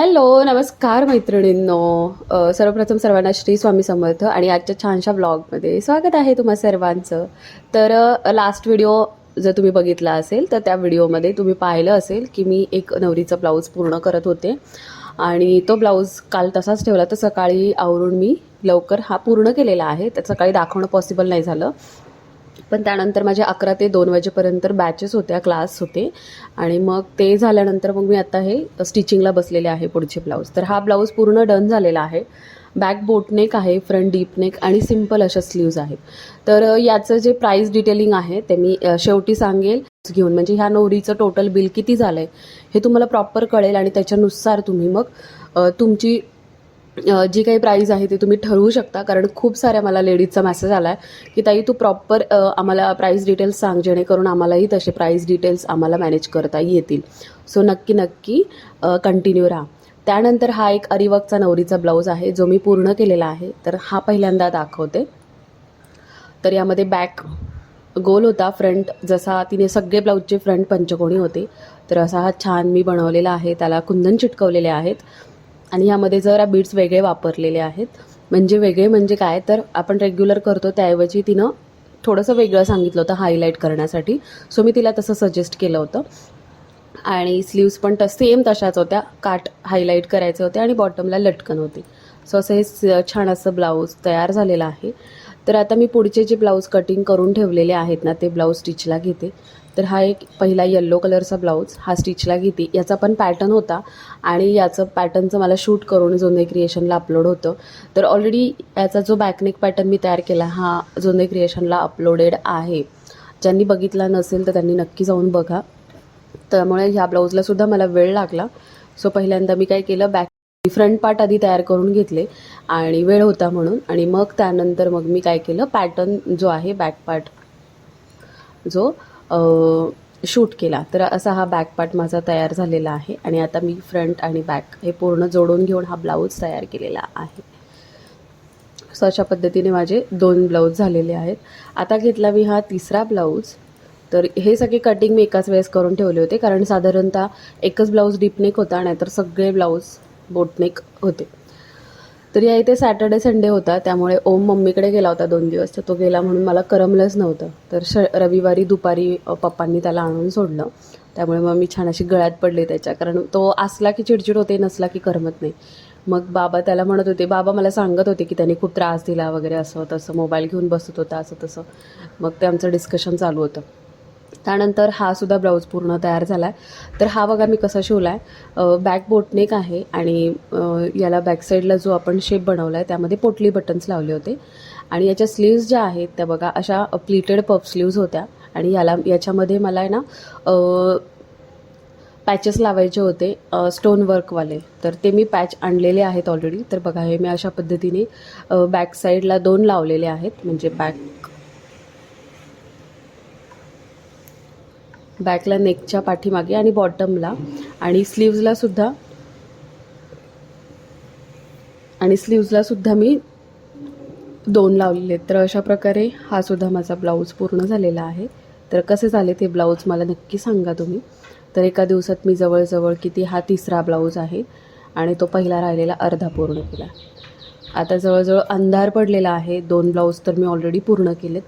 Hello नमस्कार मैत्रिणींनो. सर्वप्रथम सर्वांना श्री स्वामी समर्थ आणि आजच्या छानशा ब्लॉगमध्ये स्वागत आहे तुम्हा सर्वांचं. तर लास्ट व्हिडिओ जर तुम्ही बघितला असेल तर त्या व्हिडिओमध्ये तुम्ही पाहिलं असेल की मी एक नवरीचा ब्लाऊज पूर्ण करत होते. आणि तो ब्लाऊज काल तसाच ठेवला तर सकाळी आवरून मी लवकर हा पूर्ण केलेला आहे. तर सकाळी दाखवणं पॉसिबल नाही झालं. पण त्यानंतर माझ्या अकरा ते दोन वाजेपर्यंत बॅचेस होत्या क्लास होते. आणि मग ते झाल्यानंतर मग मी आता हे स्टिचिंगला बसलेले आहे पुढचे ब्लाऊज तर हा ब्लाऊज पूर्ण डन झालेला आहे. बॅक बोटनेक आहे फ्रंट डीपनेक आणि सिंपल अशा स्लीव्ज आहेत. तर याचं जे प्राईस डिटेलिंग आहे ते मी शेवटी सांगेल. घेऊन म्हणजे ह्या नवरीचं टोटल बिल किती झालं आहे हे तुम्हाला प्रॉपर कळेल आणि त्याच्यानुसार तुम्ही मग तुमची जी काही प्राईज आहे ती तुम्ही ठरवू शकता. कारण खूप साऱ्या मला लेडीजचा मेसेज आला आहे की ताई तू प्रॉपर आम्हाला प्राईस डिटेल्स सांग जेणेकरून आम्हालाही तसे प्राईस डिटेल्स आम्हाला मॅनेज करता येतील. सो नक्की नक्की कंटिन्यू राहा. त्यानंतर हा एक अरिवकचा नवरीचा ब्लाऊज आहे जो मी पूर्ण केलेला आहे. तर हा पहिल्यांदा दाखवते. तर यामध्ये बॅक गोल होता फ्रंट जसा तिने सगळे ब्लाऊजचे फ्रंट पंचकोणी होते तर असा हा छान मी बनवलेला आहे. त्याला कुंदन चिटकवलेले आहेत. आणि ह्यामध्ये जरा बीट्स वेगळे वापरलेले आहेत. म्हणजे वेगळे म्हणजे काय? तर आपण रेग्युलर करतो त्याऐवजी तिनं थोडंसं वेगळं सांगितलं होतं हायलाईट करण्यासाठी. सो मी तिला तसं सजेस्ट केलं होतं. आणि स्लीव्स पण त सेम तशाच होत्या. काट हायलाईट करायचे होते आणि बॉटमला लटकन होती. सो असं हे स- छान असं ब्लाऊज तयार झालेलं आहे. तर आता मी पुढचे जे ब्लाऊज कटिंग करून ठेवलेले आहेत ना ते ब्लाऊज स्टिचला घेते. तर हा एक पहिला येल्लो कलरचा ब्लाऊज हा स्टिचला घेते. याचा पण पॅटर्न होता आणि याचं पॅटर्नचं मला शूट करून जोने क्रिएशनला अपलोड होतं. तर ऑलरेडी याचा जो बॅकनेक पॅटर्न मी तयार केला हा जोने क्रिएशनला अपलोडेड आहे. ज्यांनी बघितला नसेल तर त्यांनी नक्की जाऊन बघा. त्यामुळे ह्या ब्लाऊजलासुद्धा मला वेळ लागला. सो पहिल्यांदा मी काय केलं बॅक फ्रंट पार्ट आधी तयार करून घेतले आणि वेळ होता म्हणून आणि मग त्यानंतर मग मी काय केलं पॅटर्न जो आहे बॅक पार्ट जो शूट केला. तर असा हा बॅक पार्ट माझा तयार झालेला आहे आणि आता मी फ्रंट आणि बॅक हे पूर्ण जोडून घेऊन हा ब्लाऊज तयार केलेला आहे. सो अशा पद्धतीने माझे दोन ब्लाऊज झालेले आहेत. आता घेतला मी हा तिसरा ब्लाऊज तर हे सगळे कटिंग मी एकाच वेळेस करून ठेवले होते कारण साधारणतः एकच ब्लाऊज डीपनेक होता नाहीतर सगळे ब्लाऊज बोटनेक होते. तर या इथे सॅटर्डे संडे होता त्यामुळे ओम मम्मीकडे गेला होता दोन दिवस. तर तो गेला म्हणून मला करमलंच नव्हतं. तर श रविवारी दुपारी पप्पांनी त्याला आणून सोडलं. त्यामुळे मग मी छान अशी गळ्यात पडले त्याच्या. कारण तो असला की चिडचिड होते नसला की करमत नाही. मग बाबा त्याला म्हणत होते बाबा मला सांगत होते की त्यांनी खूप त्रास दिला वगैरे असं तसं मोबाईल घेऊन बसत होता असं तसं. मग ते आमचं डिस्कशन चालू होतं. त्यानंतर हा सुद्धा ब्लाऊज पूर्ण तयार झाला आहे तर हा बघा मी कसा शिवला आहे बॅक बोटनेक आहे आणि याला बॅक साईडला जो आपण शेप बनवला आहे त्यामध्ये पोटली बटन्स लावले होते. आणि याच्या स्लीव्ज ज्या आहेत त्या बघा अशा प्लीटेड पफ स्लीव्ज होत्या. आणि याला याच्यामध्ये मला आहे ना पॅचेस लावायचे होते स्टोन वर्कवाले तर ते मी पॅच आणलेले आहेत ऑलरेडी तर बघा हे मी अशा पद्धतीने बॅक साईडला दोन लावलेले आहेत. म्हणजे बॅक बॅकला नेकच्या पाठीमागे आणि बॉटमला. आणि स्लीव्जला सुद्धा. आणि स्लीव्जला सुद्धा मी दोन लावलेले आहेत. तर अशा प्रकारे हा सुद्धा माझा ब्लाऊज पूर्ण झालेला आहे. तर कसे झाले ते ब्लाऊज मला नक्की सांगा तुम्ही. तर एका दिवसात मी जवळजवळ किती हा तिसरा ब्लाऊज आहे. आणि तो पहिला राहिलेला अर्धा पूर्ण केला. आता जवळजवळ अंधार पडलेला आहे. दोन ब्लाऊज तर मी ऑलरेडी पूर्ण केलेत.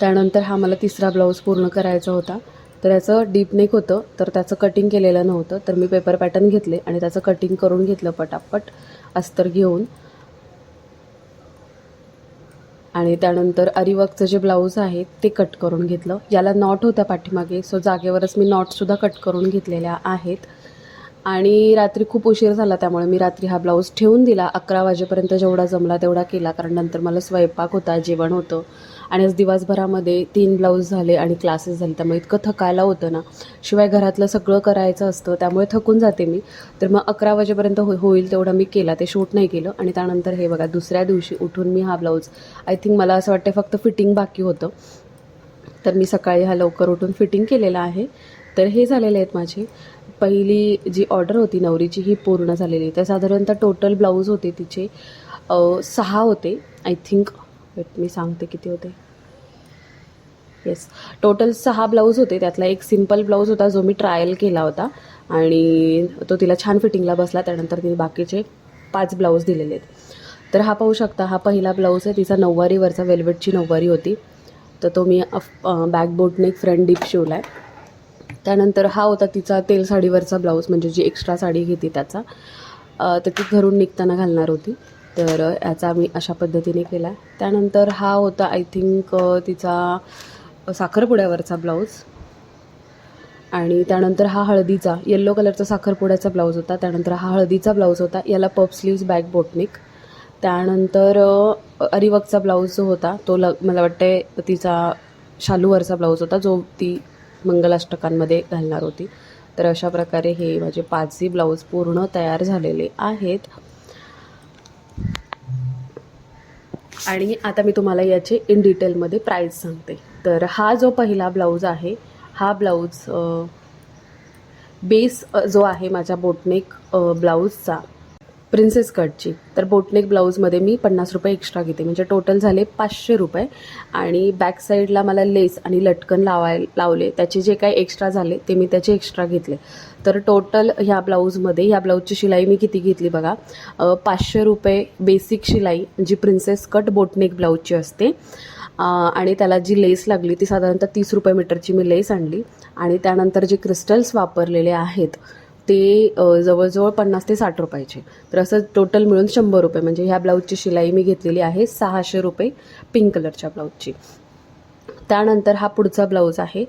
त्यानंतर हा मला तिसरा ब्लाऊज पूर्ण करायचा होता. तर याचं डीप नेक होतं तर त्याचं कटिंग केलेलं नव्हतं. तर मी पेपर पॅटर्न घेतले आणि त्याचं कटिंग करून घेतलं पटापट अस्तर घेऊन. आणि त्यानंतर अरिवर्कचं जे ब्लाऊज आहे ते कट करून घेतलं. याला नॉट होत्या पाठीमागे सो जागेवरच मी नॉटसुद्धा कट करून घेतलेल्या आहेत. आणि रात्री खूप उशीर झाला त्यामुळे मी रात्री हा ब्लाऊज ठेवून दिला. अकरा वाजेपर्यंत जेवढा जमला तेवढा केला कारण नंतर मला स्वयंपाक होता जेवण होतं. आणि आज दिवसभरामध्ये तीन ब्लाऊज झाले आणि क्लासेस झाले त्यामुळे इतकं थकायला होतं ना. शिवाय घरातलं सगळं करायचं असतं त्यामुळे थकून जाते मी. तर मग अकरा वाजेपर्यंत हो होईल तेवढा मी केला ते शूट नाही केलं. आणि त्यानंतर हे बघा दुसऱ्या दिवशी उठून मी हा ब्लाऊज आय थिंक मला असं वाटतं फक्त फिटिंग बाकी होतं. तर मी सकाळी हा लवकर उठून फिटिंग केलेला आहे. तर हे झालेले आहेत माझे. पहिली जी ऑर्डर होती नवरीची ही पूर्ण झालेली तर साधारणतः टोटल ब्लाऊज होते तिचे सहा होते आय थिंक वेट मी सांगते किती होते. येस टोटल सहा ब्लाऊज होते. त्यातला एक सिंपल ब्लाऊज होता जो मी ट्रायल केला होता. आणि तो तिला छान फिटिंगला बसला. त्यानंतर तिने बाकीचे पाच ब्लाऊज दिलेले आहेत. तर हा पाहू शकता हा पहिला ब्लाऊज आहे. तिचा नऊवारीवरचा वेल्वेटची नऊवारी होती. तर तो मी बॅकबोटने एक फ्रंट डीप शिवला आहे त्यानंतर हा होता तिचा तेल साडीवरचा ब्लाऊज म्हणजे जी एक्स्ट्रा साडी घेते त्याचा. तर ती घरून निघताना घालणार होती. तर याचा मी अशा पद्धतीने केला. त्यानंतर हा होता आय थिंक तिचा साखरपुड्यावरचा ब्लाऊज. आणि त्यानंतर हा हळदीचा येल्लो कलरचा साखरपुड्याचा ब्लाऊज होता. त्यानंतर हा हळदीचा ब्लाऊज होता. याला पप स्लीव्ज बॅक बोटनिक त्यानंतर अरिवकचा ब्लाऊज जो होता. तो ल मला वाटते तिचा शालूवरचा ब्लाऊज होता जो ती मंगलाष्टकांमध्ये घालणार होती. तर अशा प्रकारे हे माझे पाचही ब्लाऊज पूर्ण तयार झालेले आहेत. आणि आता मी तुम्हाला याचे इन डिटेलमध्ये प्राईस सांगते. तर हा जो पहिला ब्लाऊज आहे हा ब्लाऊज बेस जो आहे माझ्या बोटनेक ब्लाऊजचा प्रिन्सेस कटची तर बोटनेक ब्लाऊजमध्ये मी पन्नास रुपये एक्स्ट्रा घेते. म्हणजे टोटल झाले पाचशे रुपये. आणि बॅक साईडला मला लेस आणि लटकन लावाय लावले. त्याचे जे काही एक्स्ट्रा झाले ते मी त्याचे एक्स्ट्रा घेतले. तर टोटल ह्या ब्लाऊजमध्ये ह्या ब्लाऊजची शिलाई मी किती घेतली बघा? पाचशे रुपये बेसिक शिलाई जी प्रिन्सेस कट बोटनेक ब्लाऊजची असते. आणि त्याला जी लेस लागली ती साधारणतः तीस रुपये मीटरची मी लेस आणली. आणि त्यानंतर जे क्रिस्टल्स वापरलेले आहेत ते जवळजवळ पन्नास ते साठ रुपयाचे. तर असं टोटल मिळून शंभर रुपये. म्हणजे ह्या ब्लाऊजची शिलाई मी घेतलेली आहे सहाशे रुपये पिंक कलरच्या ब्लाऊजची. त्यानंतर हा पुढचा ब्लाऊज आहे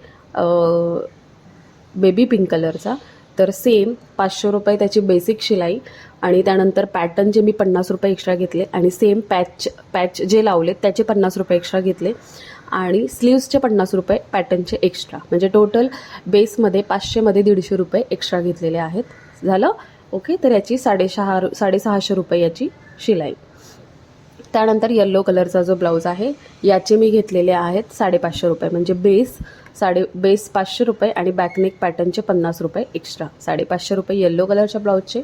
बेबी पिंक कलरचा तर सेम पाचशे रुपये त्याची बेसिक शिलाई आणि त्यानंतर पॅटर्न जे मी पन्नास रुपये एक्स्ट्रा घेतले आणि सेम पॅच पॅच जे लावलेत त्याचे पन्नास रुपये एक्स्ट्रा घेतले आणि स्लीव्सचे पन्नास रुपये पॅटर्नचे एक्स्ट्रा म्हणजे टोटल बेसमध्ये पाचशेमध्ये दीडशे रुपये एक्स्ट्रा घेतलेले आहेत. झालं? ओके तर याची साडेसहा साडेसहाशे रुपये याची शिलाई. त्यानंतर येल्लो कलरचा जो ब्लाऊज आहे याचे मी घेतलेले आहेत साडेपाचशे रुपये. म्हणजे बेस साडे बेस पाचशे रुपये आणि बॅकनेक पॅटर्नचे पन्नास रुपये एक्स्ट्रा साडेपाचशे रुपये येल्लो कलरच्या ब्लाऊजचे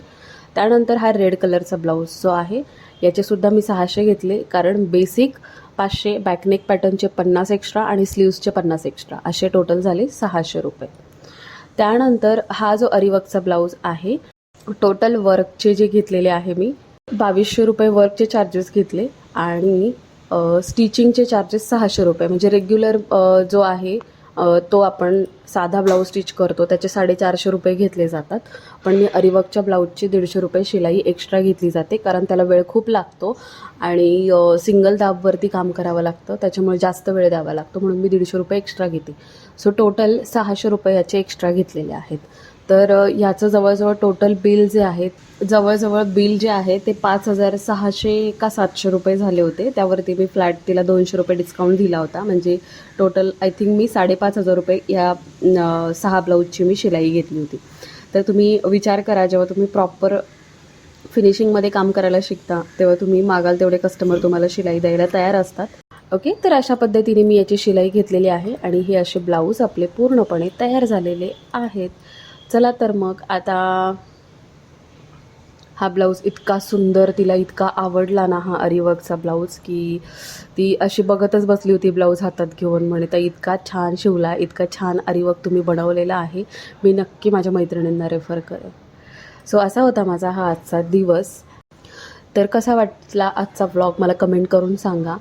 त्यानंतर हा रेड कलरचा ब्लाऊज जो आहे याचेसुद्धा मी सहाशे घेतले कारण बेसिक पाचशे बॅकनेक पॅटर्नचे पन्नास एक्स्ट्रा आणि स्लीव्सचे पन्नास एक्स्ट्रा असे टोटल झाले सहाशे रुपये. त्यानंतर हा जो अरिवकचा ब्लाऊज आहे टोटल वर्कचे जे घेतलेले आहे मी बावीसशे रुपये वर्कचे चार्जेस घेतले आणि स्टिचिंगचे चार्जेस सहाशे रुपये. म्हणजे रेग्युलर जो आहे तो आपण साधा ब्लाऊज स्टिच करतो. त्याचे साडेचारशे रुपये घेतले जातात. पण मी अरिवर्कच्या ब्लाऊजची दीडशे रुपये शिलाई एक्स्ट्रा घेतली जाते. कारण त्याला वेळ खूप लागतो आणि सिंगल दाबवरती काम करावं लागतं. त्याच्यामुळे जास्त वेळ द्यावा लागतो. म्हणून मी दीडशे रुपये एक्स्ट्रा घेते. सो टोटल सहाशे रुपये याचे एक्स्ट्रा घेतलेले आहेत. तर ह्याचं जवळजवळ टोटल बिल जे आहे जवळजवळ बिल जे आहे ते पाच हजार सहाशे का सातशे रुपये झाले होते. त्यावरती मी फ्लॅट तिला दोनशे रुपये डिस्काउंट दिला होता. म्हणजे टोटल आय थिंक मी साडेपाच हजार रुपये या सहा ब्लाऊजची मी शिलाई घेतली होती. तर तुम्ही विचार करा जेव्हा तुम्ही प्रॉपर फिनिशिंगमध्ये काम करायला शिकता तेव्हा तुम्ही मागाल तेवढे कस्टमर तुम्हाला शिलाई द्यायला तयार असतात. ओके तर अशा पद्धतीने मी याची शिलाई घेतलेली आहे आणि हे असे ब्लाऊज आपले पूर्णपणे तयार झालेले आहेत. चला तर मग. आता हा ब्लाऊज इतका सुंदर तिला इतका आवडला ना हा अरिवर्कचा ब्लाऊज की ती अशी बघतच बसली होती ब्लाऊज हातात घेऊन. म्हणे तर इतका छान शिवला इतका छान अरिवर्क तुम्ही बनवलेला आहे. मी नक्की माझ्या मैत्रिणींना रेफर करेन. सो असा होता माझा हा आजचा दिवस. तर कसा वाटला आजचा व्लॉग मला कमेंट करून सांगा.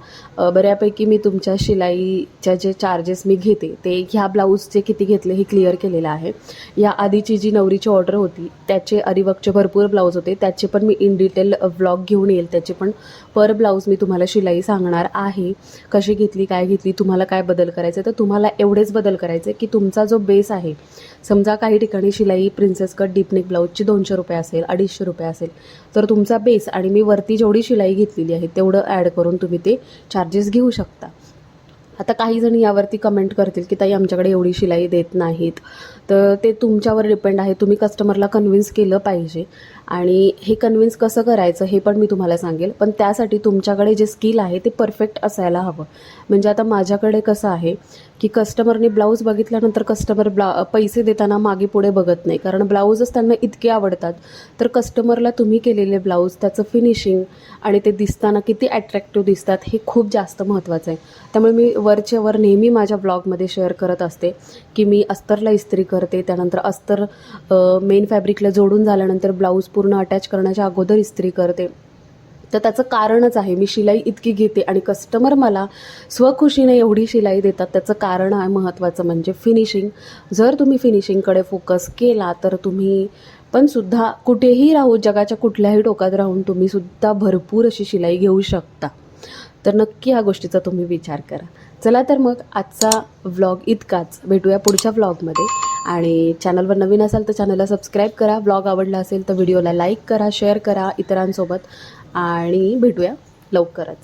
बऱ्यापैकी मी तुमच्या शिलाईच्या जे चार्जेस मी घेते ते ह्या ब्लाऊजचे किती घेतले हे क्लिअर केलेलं आहे. या आधीची जी नवरीची ऑर्डर होती त्याचे अरिवकचे भरपूर ब्लाऊज होते. त्याचे पण मी इन डिटेल व्लॉग घेऊन येईल. त्याचे पण पर ब्लाऊज मी तुम्हाला शिलाई सांगणार आहे. कशी घेतली काय घेतली तुम्हाला काय बदल करायचे तर तुम्हाला एवढेच बदल करायचे की तुमचा जो बेस आहे समजा काही ठिकाणी शिलाई प्रिन्सेस कट डीपनेक ब्लाऊजची दोनशे रुपये असेल अडीचशे रुपये असेल तर तुमचा बेस आणि मी वरती जेवढी शिलाई घेतलेली आहे तेवढं ॲड करून तुम्ही ते चार्जेस घेऊ शकता. आता काही जण यावरती कमेंट करतील की ताई आमच्याकडे एवढी शिलाई देत नाहीत. तर ते तुमच्यावर डिपेंड आहे. तुम्ही कस्टमरला कन्व्हिन्स केलं पाहिजे. आणि हे कन्व्हिन्स कसं करायचं हे पण मी तुम्हाला सांगेल. पण त्यासाठी तुमच्याकडे जे स्किल आहे ते परफेक्ट असायला हवं. म्हणजे आता माझ्याकडे कसं आहे की कस्टमरने ब्लाऊज बघितल्यानंतर कस्टमर ब्ला पैसे देताना मागे पुढे बघत नाही. कारण ब्लाऊजच त्यांना इतके आवडतात. तर कस्टमरला तुम्ही केलेले ब्लाऊज त्याचं फिनिशिंग आणि ते दिसताना किती ॲट्रॅक्टिव्ह दिसतात हे खूप जास्त महत्त्वाचं आहे. त्यामुळे मी वरच्या वर नेहमी माझ्या ब्लॉगमध्ये शेअर करत असते की मी अस्तरला इस्त्री करते त्यानंतर अस्तर मेन फॅब्रिकला जोडून झाल्यानंतर ब्लाऊज पूर्ण अटॅच करण्याच्या अगोदर इस्त्री करते. तर त्याचं कारणच आहे. मी शिलाई इतकी घेते आणि कस्टमर मला स्वखुशीने एवढी शिलाई देतात. त्याचं कारण आहे महत्त्वाचं म्हणजे फिनिशिंग जर तुम्ही फिनिशिंगकडे फोकस केला तर तुम्ही पण सुद्धा कुठेही राहू जगाच्या कुठल्याही टोकात राहून तुम्ही सुद्धा भरपूर अशी शिलाई घेऊ शकता. तर नक्की ह्या गोष्टीचा तुम्ही विचार करा. चला तर मग आजचा व्लॉग इतकाच. भेटूया पुढच्या व्लॉगमध्ये आणि चॅनलवर नवीन असाल तर चॅनलला सबस्क्राईब करा. ब्लॉग आवडला असेल तर व्हिडिओला लाईक करा शेअर करा इतरांसोबत. आणि भेटूया लवकरच.